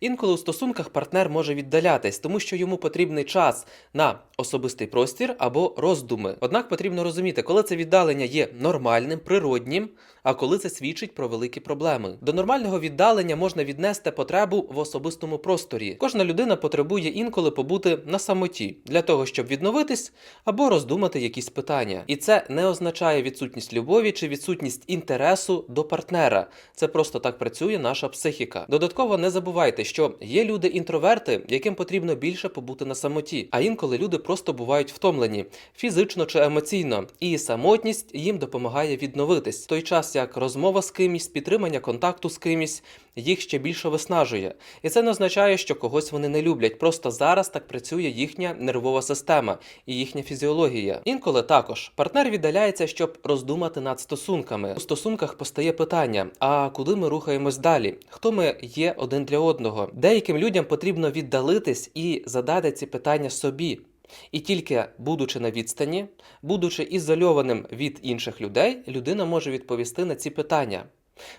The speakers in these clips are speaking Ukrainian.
Інколи у стосунках партнер може віддалятись, тому що йому потрібний час на особистий простір або роздуми. Однак потрібно розуміти, коли це віддалення є нормальним, природнім, а коли це свідчить про великі проблеми. До нормального віддалення можна віднести потребу в особистому просторі. Кожна людина потребує інколи побути на самоті для того, щоб відновитись або роздумати якісь питання. І це не означає відсутність любові чи відсутність інтересу до партнера. Це просто так працює наша психіка. Додатково не забувайте, що є люди-інтроверти, яким потрібно більше побути на самоті, а інколи люди просто бувають втомлені фізично чи емоційно, і самотність їм допомагає відновитись. В той час як розмова з кимось, підтримання контакту з кимось їх ще більше виснажує. І це не означає, що когось вони не люблять. Просто зараз так працює їхня нервова система і їхня фізіологія. Інколи також партнер віддаляється, щоб роздумати над стосунками. У стосунках постає питання: а куди ми рухаємось далі? Хто ми є один для одного? Деяким людям потрібно віддалитись і задати ці питання собі. І тільки будучи на відстані, будучи ізольованим від інших людей, людина може відповісти на ці питання.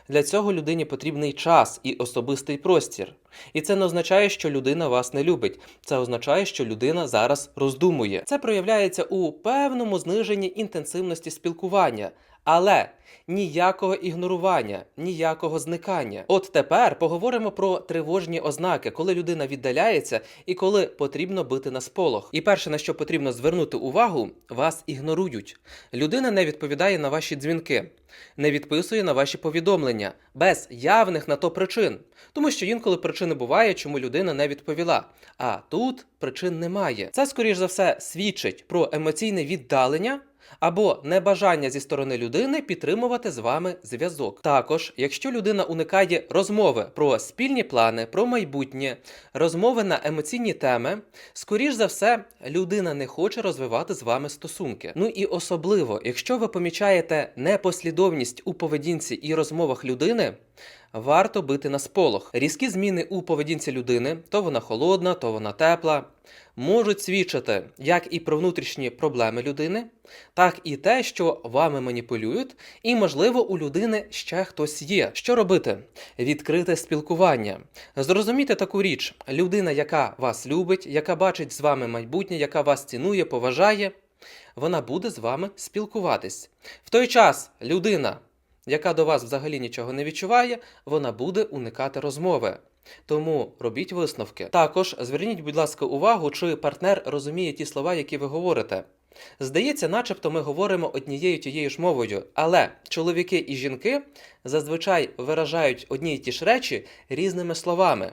Для цього людині потрібний час і особистий простір. І це не означає, що людина вас не любить. Це означає, що людина зараз роздумує. Це проявляється у певному зниженні інтенсивності спілкування, але ніякого ігнорування, ніякого зникання. От тепер поговоримо про тривожні ознаки, коли людина віддаляється і коли потрібно бити на сполох. І перше, на що потрібно звернути увагу, вас ігнорують. Людина не відповідає на ваші дзвінки, не відписує на ваші повідомлення без явних на то причин. Тому що інколи причини буває, чому людина не відповіла. А тут причин немає. Це, скоріш за все, свідчить про емоційне віддалення або небажання зі сторони людини підтримувати з вами зв'язок. Також, якщо людина уникає розмови про спільні плани, про майбутнє, розмови на емоційні теми, скоріш за все, людина не хоче розвивати з вами стосунки. Ну і особливо, якщо ви помічаєте непослідовність у поведінці і розмовах людини. Варто бити на сполох. Різкі зміни у поведінці людини, то вона холодна, то вона тепла, можуть свідчити як і про внутрішні проблеми людини, так і те, що вами маніпулюють, і, можливо, у людини ще хтось є. Що робити? Відкрите спілкування. Зрозуміти таку річ: людина, яка вас любить, яка бачить з вами майбутнє, яка вас цінує, поважає, вона буде з вами спілкуватись. В той час людина яка до вас взагалі нічого не відчуває, вона буде уникати розмови. Тому робіть висновки. Також зверніть, будь ласка, увагу, чи партнер розуміє ті слова, які ви говорите. Здається, начебто ми говоримо однією тією ж мовою, але чоловіки і жінки зазвичай виражають одні й ті ж речі різними словами.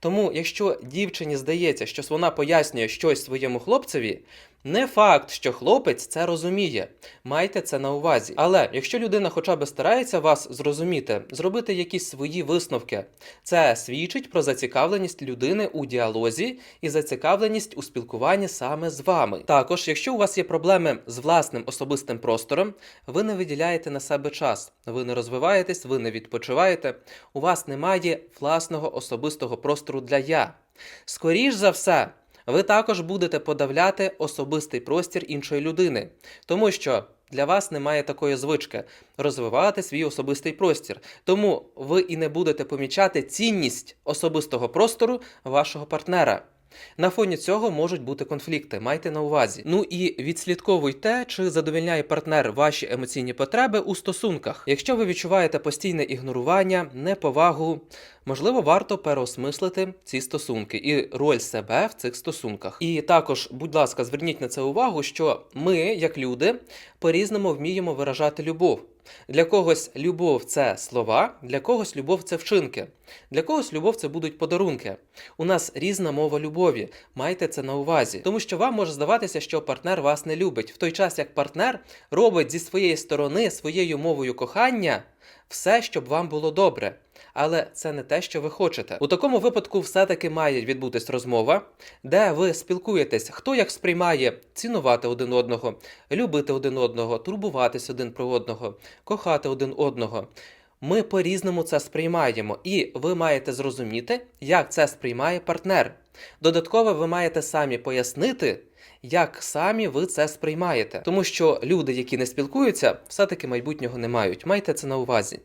Тому, якщо дівчині здається, що вона пояснює щось своєму хлопцеві, не факт, що хлопець це розуміє. Майте це на увазі. Але якщо людина хоча б старається вас зрозуміти, зробити якісь свої висновки, це свідчить про зацікавленість людини у діалозі і зацікавленість у спілкуванні саме з вами. Також, якщо у вас є проблеми з власним особистим простором, ви не виділяєте на себе час, ви не розвиваєтесь, ви не відпочиваєте, у вас немає власного особистого простору для я. Скоріш за все ви також будете подавляти особистий простір іншої людини, тому що для вас немає такої звички розвивати свій особистий простір. Тому ви і не будете помічати цінність особистого простору вашого партнера. На фоні цього можуть бути конфлікти, майте на увазі. Ну і відслідковуйте, чи задовільняє партнер ваші емоційні потреби у стосунках. Якщо ви відчуваєте постійне ігнорування, неповагу, можливо, варто переосмислити ці стосунки і роль себе в цих стосунках. І також, будь ласка, зверніть на це увагу, що ми, як люди, по-різному вміємо виражати любов. Для когось любов це слова, для когось любов це вчинки, для когось любов це будуть подарунки. У нас різна мова любові. Майте це на увазі, тому що вам може здаватися, що партнер вас не любить, в той час як партнер робить зі своєї сторони своєю мовою кохання все, щоб вам було добре. Але це не те, що ви хочете. У такому випадку все-таки має відбутись розмова, де ви спілкуєтесь, хто як сприймає цінувати один одного, любити один одного, турбуватись один про одного, кохати один одного. Ми по-різному це сприймаємо, і ви маєте зрозуміти, як це сприймає партнер. Додатково, ви маєте самі пояснити, як самі ви це сприймаєте, тому що люди, які не спілкуються, все-таки майбутнього не мають. Майте це на увазі.